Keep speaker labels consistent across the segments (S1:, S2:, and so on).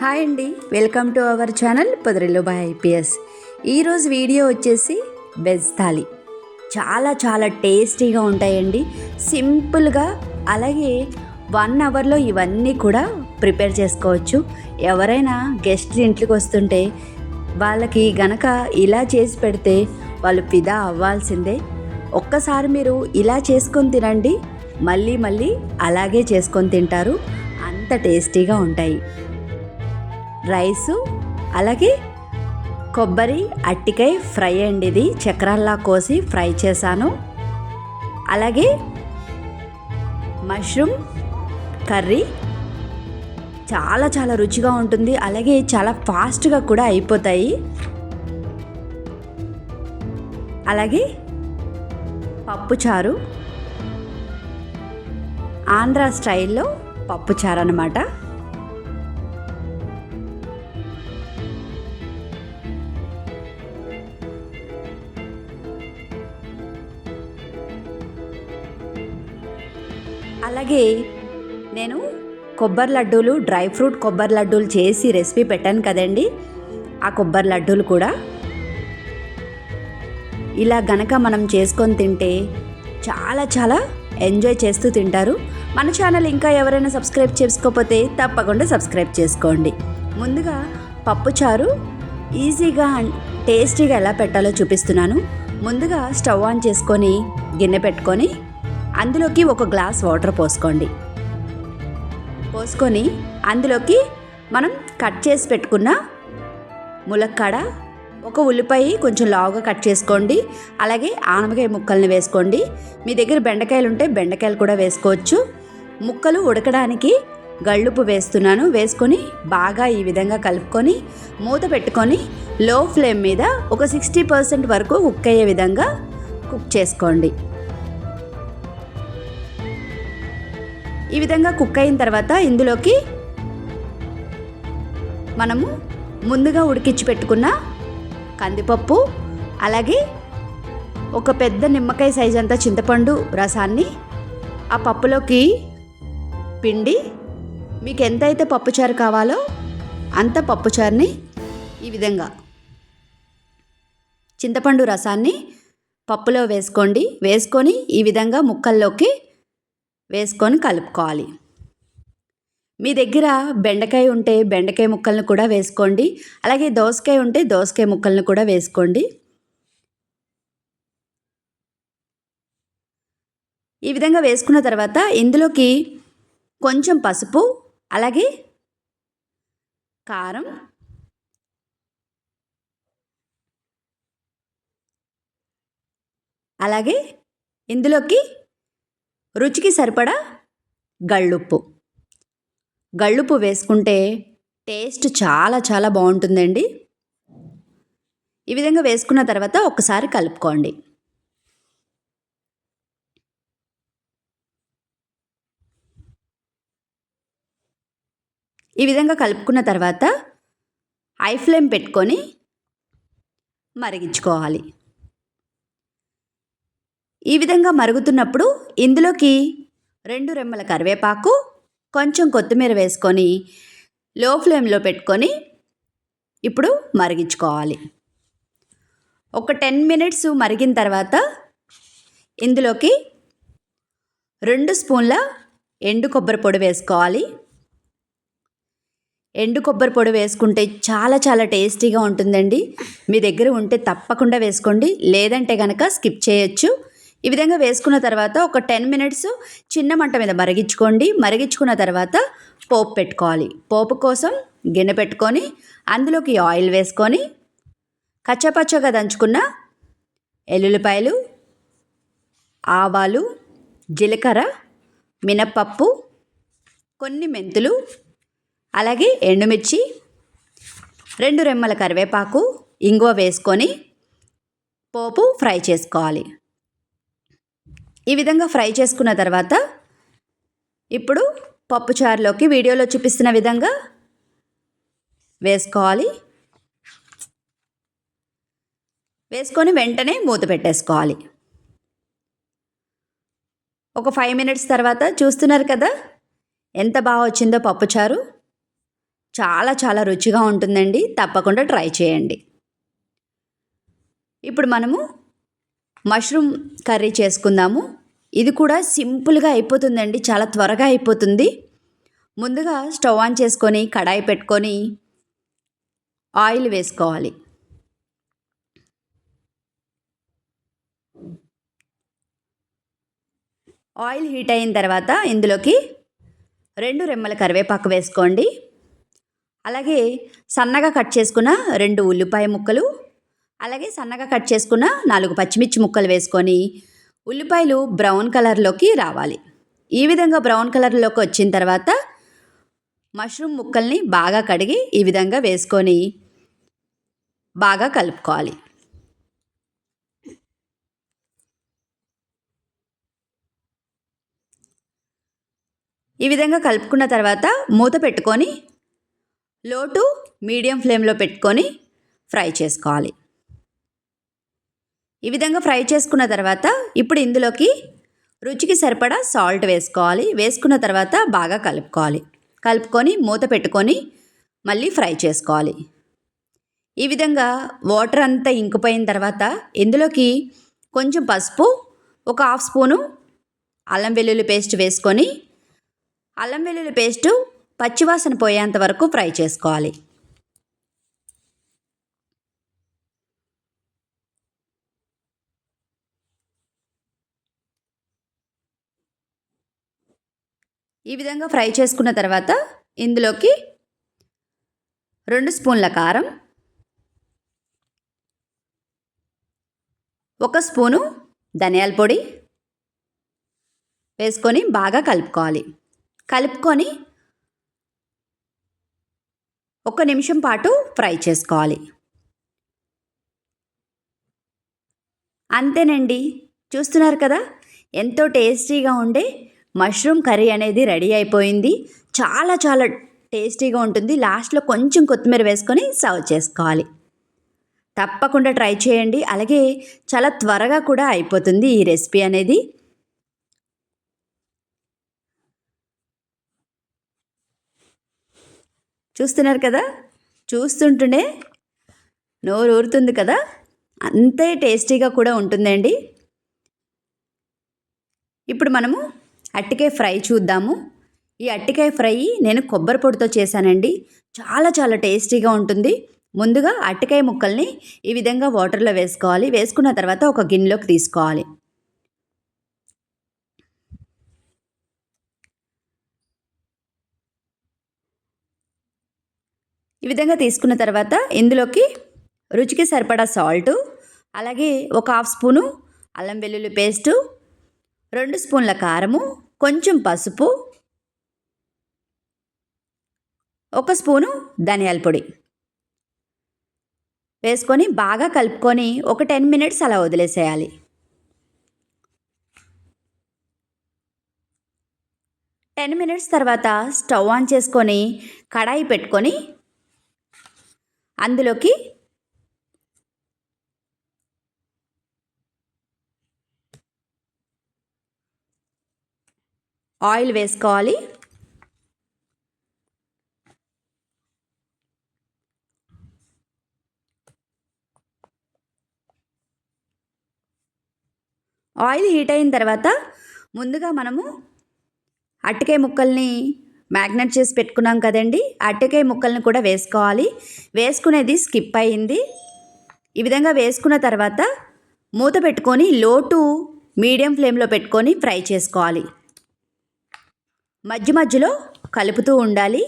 S1: Hi అండి. Welcome to our channel పొదరిలో by IPS. ఈరోజు వీడియో వచ్చేసి వెజ్ థాలి చాలా చాలా టేస్టీగా ఉంటాయండి. సింపుల్గా అలాగే వన్ అవర్లో ఇవన్నీ కూడా ప్రిపేర్ చేసుకోవచ్చు. ఎవరైనా గెస్ట్లు ఇంట్లోకి వస్తుంటే వాళ్ళకి గనక ఇలా చేసి పెడితే వాళ్ళు ఫిదా అవ్వాల్సిందే. ఒక్కసారి మీరు ఇలా చేసుకొని తినండి. మళ్ళీ మళ్ళీ అలాగే చేసుకొని తింటారు. అంత టేస్టీగా ఉంటాయి. రైసు అలాగే కొబ్బరి అట్టికాయ ఫ్రై అండి ఇది. చక్రాల్లా కోసి ఫ్రై చేశాను. అలాగే మష్రూమ్ కర్రీ చాలా చాలా రుచిగా ఉంటుంది. అలాగే చాలా ఫాస్ట్గా కూడా అయిపోతాయి. అలాగే పప్పుచారు ఆంధ్ర స్టైల్లో పప్పుచారు అనమాట అలాగే నేను కొబ్బరి లడ్డూలు డ్రై ఫ్రూట్ కొబ్బరి లడ్డూలు చేసి రెసిపీ పెట్టాను కదండి. ఆ కొబ్బరి లడ్డూలు కూడా ఇలా గనక మనం చేసుకొని తింటే చాలా చాలా ఎంజాయ్ చేస్తూ తింటారు. మన ఛానల్ ఇంకా ఎవరైనా సబ్స్క్రైబ్ చేసుకోకపోతే తప్పకుండా సబ్స్క్రైబ్ చేసుకోండి. ముందుగా పప్పుచారు ఈజీగా అండ్ టేస్టీగా ఎలా పెట్టాలో చూపిస్తున్నాను. ముందుగా స్టవ్ ఆన్ చేసుకొని గిన్నె పెట్టుకొని అందులోకి ఒక గ్లాస్ వాటర్ పోసుకోండి. పోసుకొని అందులోకి మనం కట్ చేసి పెట్టుకున్న ములక్కాడ ఒక ఉల్లిపాయ కొంచెం లావుగా కట్ చేసుకోండి. అలాగే ఆనపకాయ ముక్కల్ని వేసుకోండి. మీ దగ్గర బెండకాయలు ఉంటే బెండకాయలు కూడా వేసుకోవచ్చు. ముక్కలు ఉడకడానికి గళ్ళుపు వేస్తున్నాను. వేసుకొని బాగా ఈ విధంగా కలుపుకొని మూత పెట్టుకొని లో ఫ్లేమ్ మీద ఒక సిక్స్టీ పర్సెంట్ వరకు కుక్ అయ్యే విధంగా కుక్ చేసుకోండి. ఈ విధంగా కుక్ అయిన తర్వాత ఇందులోకి మనము ముందుగా ఉడికించి పెట్టుకున్న కందిపప్పు అలాగే ఒక పెద్ద నిమ్మకాయ సైజ్ అంతా చింతపండు రసాన్ని ఆ పప్పులోకి పిండి మీకు ఎంతైతే పప్పుచారు కావాలో అంత పప్పుచారుని ఈ విధంగా చింతపండు రసాన్ని పప్పులో వేసుకోండి. వేసుకొని ఈ విధంగా ముక్కల్లోకి వేసుకొని కలుపుకోవాలి. మీ దగ్గర బెండకాయ ఉంటే బెండకాయ ముక్కలను కూడా వేసుకోండి. అలాగే దోసకాయ ఉంటే దోసకాయ ముక్కలను కూడా వేసుకోండి. ఈ విధంగా వేసుకున్న తర్వాత ఇందులోకి కొంచెం పసుపు అలాగే కారం అలాగే ఇందులోకి రుచికి సరిపడా గళ్ళుప్పు. గళ్ళుప్పు వేసుకుంటే టేస్ట్ చాలా చాలా బాగుంటుందండి. ఈ విధంగా వేసుకున్న తర్వాత ఒకసారి కలుపుకోండి. ఈ విధంగా కలుపుకున్న తర్వాత ఐ ఫ్లేమ్ పెట్టుకొని మరిగించుకోవాలి. ఈ విధంగా మరుగుతున్నప్పుడు ఇందులోకి రెండు రెమ్మల కరివేపాకు కొంచెం కొత్తిమీర వేసుకొని లో ఫ్లేమ్లో పెట్టుకొని ఇప్పుడు మరిగించుకోవాలి. ఒక టెన్ మినిట్స్ మరిగిన తర్వాత ఇందులోకి రెండు స్పూన్ల ఎండు కొబ్బరి పొడి వేసుకోవాలి. ఎండు కొబ్బరి పొడి వేసుకుంటే చాలా చాలా టేస్టీగా ఉంటుందండి. మీ దగ్గర ఉంటే తప్పకుండా వేసుకోండి. లేదంటే కనుక స్కిప్ చేయొచ్చు. ఈ విధంగా వేసుకున్న తర్వాత ఒక టెన్ మినిట్స్ చిన్న మంట మీద మరిగించుకోండి. మరిగించుకున్న తర్వాత పోపు పెట్టుకోవాలి. పోపు కోసం గిన్నె పెట్టుకొని అందులోకి ఆయిల్ వేసుకొని కచ్చపచ్చగా దంచుకున్న ఎల్లుల్లిపాయలు ఆవాలు జీలకర్ర మినప్పప్పు కొన్ని మెంతులు అలాగే ఎండుమిర్చి రెండు రెమ్మల కరివేపాకు ఇంగువ వేసుకొని పోపు ఫ్రై చేసుకోవాలి. ఈ విధంగా ఫ్రై చేసుకున్న తర్వాత ఇప్పుడు పప్పుచారులోకి వీడియోలో చూపిస్తున్న విధంగా వేసుకోవాలి. వేసుకొని వెంటనే మూత పెట్టేసుకోవాలి. ఒక ఫైవ్ మినిట్స్ తర్వాత చూస్తున్నారు కదా ఎంత బాగా వచ్చిందో పప్పుచారు చాలా చాలా రుచిగా ఉంటుందండి. తప్పకుండా ట్రై చేయండి. ఇప్పుడు మనము మష్రూమ్ కర్రీ చేసుకుందాము. ఇది కూడా సింపుల్గా అయిపోతుందండి. చాలా త్వరగా అయిపోతుంది. ముందుగా స్టవ్ ఆన్ చేసుకొని కడాయి పెట్టుకొని ఆయిల్ వేసుకోవాలి. ఆయిల్ హీట్ అయిన తర్వాత ఇందులోకి రెండు రెమ్మల కరివేపాకు వేసుకోండి. అలాగే సన్నగా కట్ చేసుకున్న రెండు ఉల్లిపాయ ముక్కలు అలాగే సన్నగా కట్ చేసుకున్న నాలుగు పచ్చిమిర్చి ముక్కలు వేసుకొని ఉల్లిపాయలు బ్రౌన్ కలర్లోకి రావాలి. ఈ విధంగా బ్రౌన్ కలర్లోకి వచ్చిన తర్వాత మష్రూమ్ ముక్కల్ని బాగా కడిగి ఈ విధంగా వేసుకొని బాగా కలుపుకోవాలి. ఈ విధంగా కలుపుకున్న తర్వాత మూత పెట్టుకొని లో టు మీడియం ఫ్లేమ్లో పెట్టుకొని ఫ్రై చేసుకోవాలి. ఈ విధంగా ఫ్రై చేసుకున్న తర్వాత ఇప్పుడు ఇందులోకి రుచికి సరిపడా సాల్ట్ వేసుకోవాలి. వేసుకున్న తర్వాత బాగా కలుపుకోవాలి. కలుపుకొని మూత పెట్టుకొని మళ్ళీ ఫ్రై చేసుకోవాలి. ఈ విధంగా వాటర్ అంతా ఇంకిపోయిన తర్వాత ఇందులోకి కొంచెం పసుపు ఒక హాఫ్ స్పూను అల్లం వెల్లుల్లి పేస్ట్ వేసుకొని అల్లం వెల్లుల్లి పేస్టు పచ్చివాసన పోయేంత వరకు ఫ్రై చేసుకోవాలి. ఈ విధంగా ఫ్రై చేసుకున్న తర్వాత ఇందులోకి రెండు స్పూన్ల కారం ఒక స్పూను ధనియాల పొడి వేసుకొని బాగా కలుపుకోవాలి. కలుపుకొని ఒక నిమిషం పాటు ఫ్రై చేసుకోవాలి. అంతేనండి. చూస్తున్నారు కదా? ఎంతో టేస్టీగా ఉండే మష్రూమ్ కర్రీ అనేది రెడీ అయిపోయింది. చాలా చాలా టేస్టీగా ఉంటుంది. లాస్ట్లో కొంచెం కొత్తిమీర వేసుకొని సర్వ్ చేసుకోవాలి. తప్పకుండా ట్రై చేయండి. అలాగే చాలా త్వరగా కూడా అయిపోతుంది ఈ రెసిపీ అనేది. చూస్తున్నారు కదా? చూస్తుంటేనే నోరు ఊరుతుంది కదా? అంతే టేస్టీగా కూడా ఉంటుందండి. ఇప్పుడు మనము అట్టికాయ ఫ్రై చూద్దాము. ఈ అట్టికాయ ఫ్రై నేను కొబ్బరి పొడితో చేశానండి. చాలా చాలా టేస్టీగా ఉంటుంది. ముందుగా అట్టికాయ ముక్కల్ని ఈ విధంగా వాటర్లో వేసుకోవాలి. వేసుకున్న తర్వాత ఒక గిన్నెలోకి తీసుకోవాలి. ఈ విధంగా తీసుకున్న తర్వాత ఇందులోకి రుచికి సరిపడా సాల్టు అలాగే ఒక హాఫ్ స్పూను అల్లం వెల్లుల్లి పేస్టు రెండు స్పూన్ల కారము కొంచెం పసుపు ఒక స్పూను ధనియాల పొడి. వేసుకొని బాగా కలుపుకొని ఒక టెన్ మినిట్స్ అలా వదిలేసేయాలి. టెన్ మినిట్స్ తర్వాత స్టవ్ ఆన్ చేసుకొని కడాయి పెట్టుకొని అందులోకి ఆయిల్ వేసుకోవాలి. ఆయిల్ హీట్ అయిన తర్వాత ముందుగా మనము అట్టకాయ ముక్కల్ని మ్యాగ్నెట్ చేసి పెట్టుకున్నాం కదండి. అట్టకాయ ముక్కల్ని కూడా వేసుకోవాలి. వేసుకునేది స్కిప్ అయింది. ఈ విధంగా వేసుకున్న తర్వాత మూత పెట్టుకొని లోటు మీడియం ఫ్లేమ్లో పెట్టుకొని ఫ్రై చేసుకోవాలి. మధ్య మధ్యలో కలుపుతూ ఉండాలి.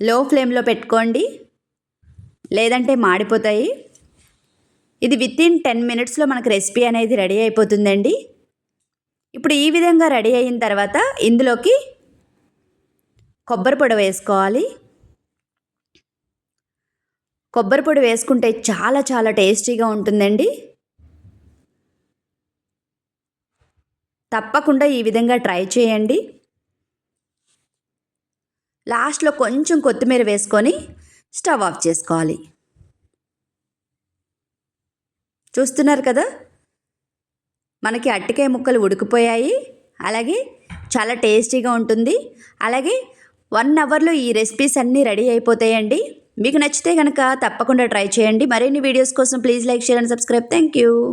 S1: లో ఫ్లేమ్లో పెట్టుకోండి. లేదంటే మాడిపోతాయి. ఇది విత్ ఇన్ టెన్ మినిట్స్లో మనకు రెసిపీ అనేది రెడీ అయిపోతుందండి. ఇప్పుడు ఈ విధంగా రెడీ అయిన తర్వాత ఇందులోకి కొబ్బరి పొడి వేసుకోవాలి. కొబ్బరి పొడి వేసుకుంటే చాలా చాలా టేస్టీగా ఉంటుందండి. తప్పకుండా ఈ విధంగా ట్రై చేయండి. లాస్ట్లో కొంచెం కొత్తిమీర వేసుకొని స్టవ్ ఆఫ్ చేసుకోవాలి. చూస్తున్నారు కదా? మనకి అట్టికాయ ముక్కలు ఉడికిపోయాయి. అలాగే చాలా టేస్టీగా ఉంటుంది. అలాగే వన్ అవర్లో ఈ రెసిపీస్ అన్నీ రెడీ అయిపోతాయండి. మీకు నచ్చితే కనుక తప్పకుండా ట్రై చేయండి. మరిన్ని వీడియోస్ కోసం please like share and subscribe. Thank you.